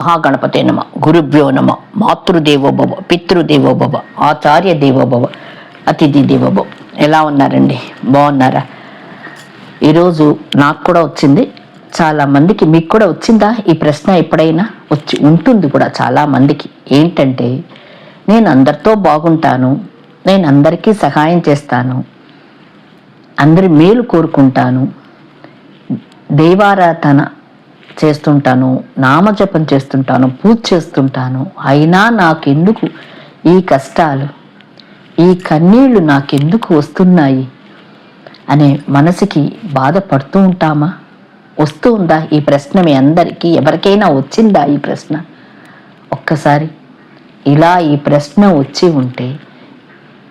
మహాగణపతే నమ గురుభ్యో నమ మాతృదేవోభవ పితృదేవోభవ ఆచార్య దేవోభవ అతిథి దేవోభవ ఎలా ఉన్నారండి? బాగున్నారా? ఈరోజు నాకు కూడా వచ్చింది. చాలా మందికి మీకు కూడా వచ్చిందా? ఈ ప్రశ్న ఎప్పుడైనా వచ్చి ఉంటుంది కూడా చాలా మందికి. ఏంటంటే నేను అందరితో బాగుంటాను నేను అందరికీ సహాయం చేస్తాను అందరి మేలు కోరుకుంటాను దైవారాధన చేస్తుంటాను నామజపం చేస్తుంటాను పూజ చేస్తుంటాను. అయినా నాకెందుకు ఈ కష్టాలు? ఈ కన్నీళ్ళు నాకెందుకు వస్తున్నాయి? అనే మనసుకి బాధపడుతూ ఉంటామా? వస్తూ ఉందా ఈ ప్రశ్న మీ అందరికీ? ఎవరికైనా వచ్చిందా ఈ ప్రశ్న? ఒక్కసారి ఇలా ఈ ప్రశ్న వచ్చి ఉంటే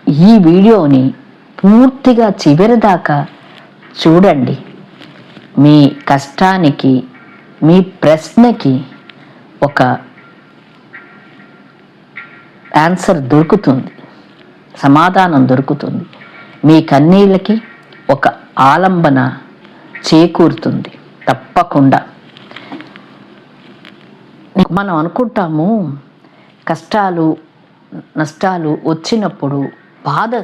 ఈ వీడియోని పూర్తిగా చివరి దాకా చూడండి. మీ కష్టానికి మీ ప్రశ్నకి ఒక ఆన్సర్ దొరుకుతుంది. సమాధానం దొరుకుతుంది. మీ కన్నీళ్ళకి ఒక ఆలంబన చేకూరుతుంది. తప్పకుండా. మనం అనుకుంటాము కష్టాలు నష్టాలు వచ్చినప్పుడు బాధ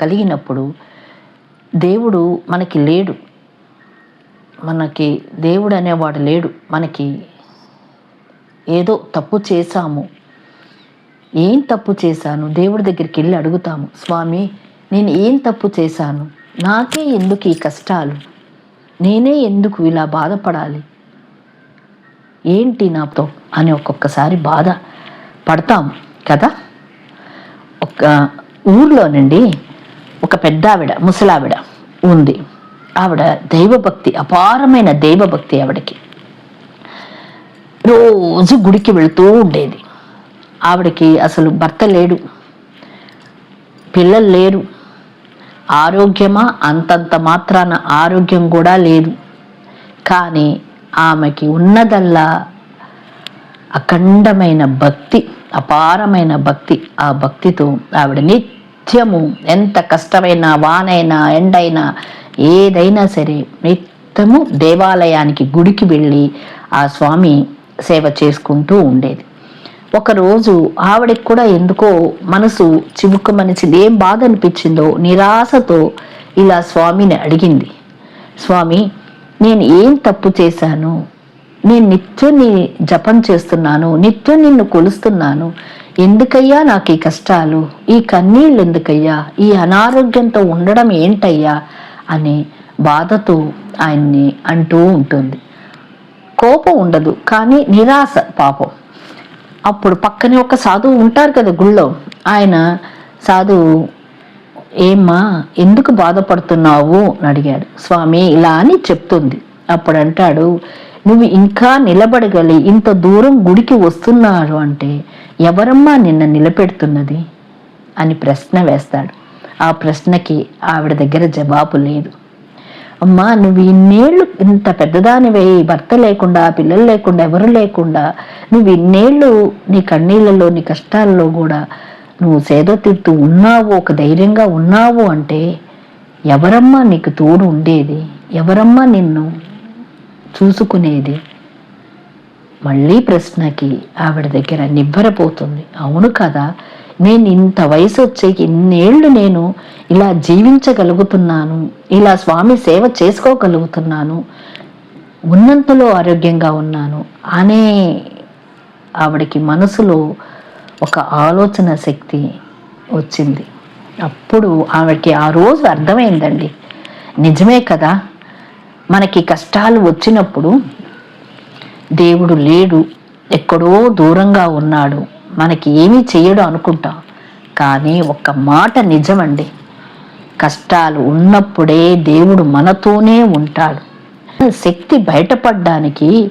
కలిగినప్పుడు దేవుడు మనకి లేడు. మనకి దేవుడు అనేవాడు లేడు. మనకి ఏదో తప్పు చేశాము. ఏం తప్పు చేశాను? దేవుడి దగ్గరికి వెళ్ళి అడుగుతాము స్వామి నేను ఏం తప్పు చేశాను? నాకే ఎందుకు ఈ కష్టాలు? నేనే ఎందుకు ఇలా బాధపడాలి? ఏంటి నాతో? అని ఒక్కొక్కసారి బాధ పడతాం కదా? ఒక ఊర్లోనండి ఒక పెద్ద ఆవిడ ముసలావిడ ఉంది. ఆవిడ దైవభక్తి అపారమైన దైవభక్తి ఆవిడకి. రోజు గుడికి వెళుతూ ఉండేది. ఆవిడకి అసలు భర్త లేడు. పిల్లలు లేరు. ఆరోగ్యమా? అంతంత మాత్రాన ఆరోగ్యం కూడా లేదు. కానీ ఆమెకి ఉన్నదల్లా అఖండమైన భక్తి అపారమైన భక్తి. ఆ భక్తితో ఆవిడ నిత్యము ఎంత కష్టమైనా వానైనా ఎండైనా ఏదైనా సరే నిత్యము దేవాలయానికి గుడికి వెళ్ళి ఆ స్వామి సేవ చేసుకుంటూ ఉండేది. ఒకరోజు ఆవిడకి కూడా ఎందుకో మనసు చివుక్కమనిచింది ఏం బాధ అనిపించిందో నిరాశతో ఇలా స్వామిని అడిగింది. స్వామి నేను ఏం తప్పు చేశాను? నేను నిత్యం నీ జపం చేస్తున్నాను నిత్యం నిన్ను కొలుస్తున్నాను. ఎందుకయ్యా నాకు ఈ కష్టాలు? ఈ కన్నీళ్ళు ఎందుకయ్యా? ఈ అనారోగ్యంతో ఉండడం ఏంటయ్యా? అని బాధతో ఆయన్ని అంటూ ఉంటుంది. కోపం ఉండదు కానీ నిరాశ పాపం. అప్పుడు పక్కనే ఒక సాధువు ఉంటారు కదా గుళ్ళో. ఆయన సాధువు ఏమ్మా ఎందుకు బాధపడుతున్నావు? అని అడిగాడు. స్వామి ఇలా అని చెప్తుంది. అప్పుడు అంటాడు నువ్వు ఇంకా నిలబడగలి ఇంత దూరం గుడికి వస్తున్నారు అంటే ఎవరమ్మా నిన్న నిలబెడుతున్నది? అని ప్రశ్న వేస్తాడు. ఆ ప్రశ్నకి ఆవిడ దగ్గర జవాబు లేదు. అమ్మా నువ్వు ఇన్నేళ్ళు ఇంత పెద్దదానివే భర్త లేకుండా పిల్లలు లేకుండా ఎవరు లేకుండా నువ్వు ఇన్నేళ్ళు నీ కన్నీళ్ళలో నీ కష్టాల్లో కూడా నువ్వు సేద తీరుతూ ఉన్నావు ఒక ధైర్యంగా ఉన్నావు అంటే ఎవరమ్మా నీకు తోడు ఉండేది? ఎవరమ్మా నిన్ను చూసుకునేది? మళ్ళీ ప్రశ్నకి ఆవిడ దగ్గర నిబ్బరపోతుంది అవును కదా నేను ఇంత వయసు వచ్చే ఇన్నేళ్ళు నేను ఇలా జీవించగలుగుతున్నాను ఇలా స్వామి సేవ చేసుకోగలుగుతున్నాను ఉన్నంతలో ఆరోగ్యంగా ఉన్నాను అనే ఆవిడకి మనసులో ఒక ఆలోచన శక్తి వచ్చింది. అప్పుడు ఆవిడకి ఆ రోజు అర్థమైందండి. నిజమే కదా మనకి కష్టాలు వచ్చినప్పుడు దేవుడు లేడు. ఎక్కడో దూరంగా ఉన్నాడు. మనకి ఏమీ చేయడు అనుకుంటాం. కానీ ఒక్క మాట నిజమండి. కష్టాలు ఉన్నప్పుడే దేవుడు మనతోనే ఉంటాడు. శక్తి బయటపడడానికి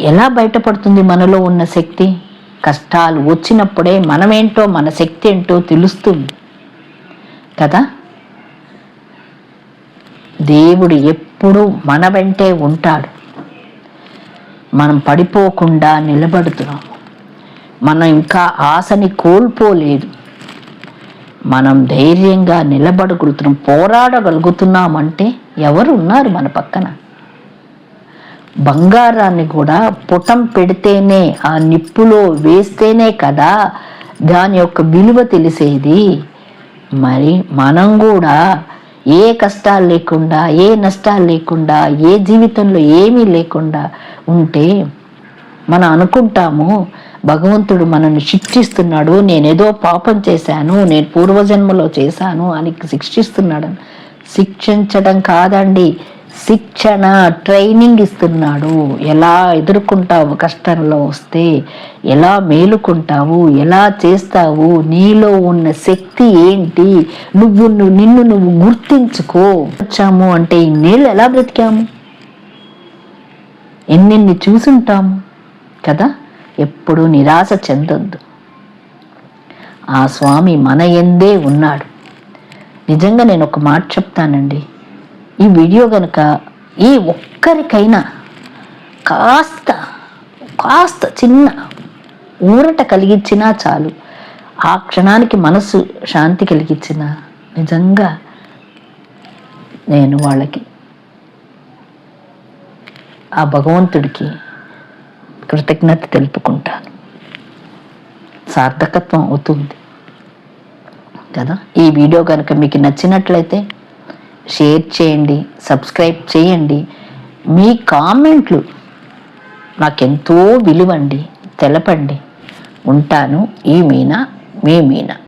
ఎలా బయటపడుతుంది మనలో ఉన్న శక్తి? కష్టాలు వచ్చినప్పుడే మనమేంటో మన శక్తి ఏంటో తెలుస్తుంది. కదా? దేవుడు ఎప్పుడూ మన వెంటే ఉంటాడు. మనం పడిపోకుండా నిలబడుతున్నాం. మనం ఇంకా ఆశని కోల్పోలేదు. మనం ధైర్యంగా నిలబడగలుగుతున్నాం పోరాడగలుగుతున్నామంటే ఎవరు ఉన్నారు మన పక్కన? బంగారాన్ని కూడా పుటం పెడితేనే ఆ నిప్పులో వేస్తేనే కదా దాని యొక్క విలువ తెలిసేది. మరి మనం కూడా ఏ కష్టాలు లేకుండా ఏ నష్టాలు లేకుండా ఏ జీవితంలో ఏమీ లేకుండా ఉంటే మనం అనుకుంటాము భగవంతుడు మనల్ని శిక్షిస్తున్నాడు నేనేదో పాపం చేశాను నేను పూర్వజన్మలో చేశాను అని శిక్షిస్తున్నాడు శిక్షించడం కాదండి. శిక్షణ ట్రైనింగ్ ఇస్తున్నాడు. ఎలా ఎదుర్కొంటావు కష్టంలో వస్తే ఎలా మేలుకుంటావు ఎలా చేస్తావు నీలో ఉన్న శక్తి ఏంటి నువ్వు నువ్వు నిన్ను నువ్వు గుర్తించుకో. వచ్చాము అంటే ఇన్నేళ్ళు ఎలా బ్రతికాము? ఎన్నెన్ని చూసుంటాము కదా? ఎప్పుడు నిరాశ చెందొద్దు. ఆ స్వామి మన ఎందే ఉన్నాడు. నిజంగా నేను ఒక మాట చెప్తానండి. ఈ వీడియో కనుక ఈ ఒక్కరికైనా కాస్త కాస్త చిన్న ఊరట కలిగించినా చాలు. ఆ క్షణానికి మనసు శాంతి కలిగించిన నిజంగా నేను వాళ్ళకి ఆ భగవంతుడికి కృతజ్ఞత తెలుపుకుంటాను. సార్థకత్వం అవుతుంది. కదా? ఈ వీడియో కనుక మీకు నచ్చినట్లయితే షేర్ చేయండి సబ్స్క్రైబ్ చేయండి. మీ కామెంట్లు నాకెంతో విలువండి తెలపండి. ఉంటాను ఈ మీనా మీ మీనా.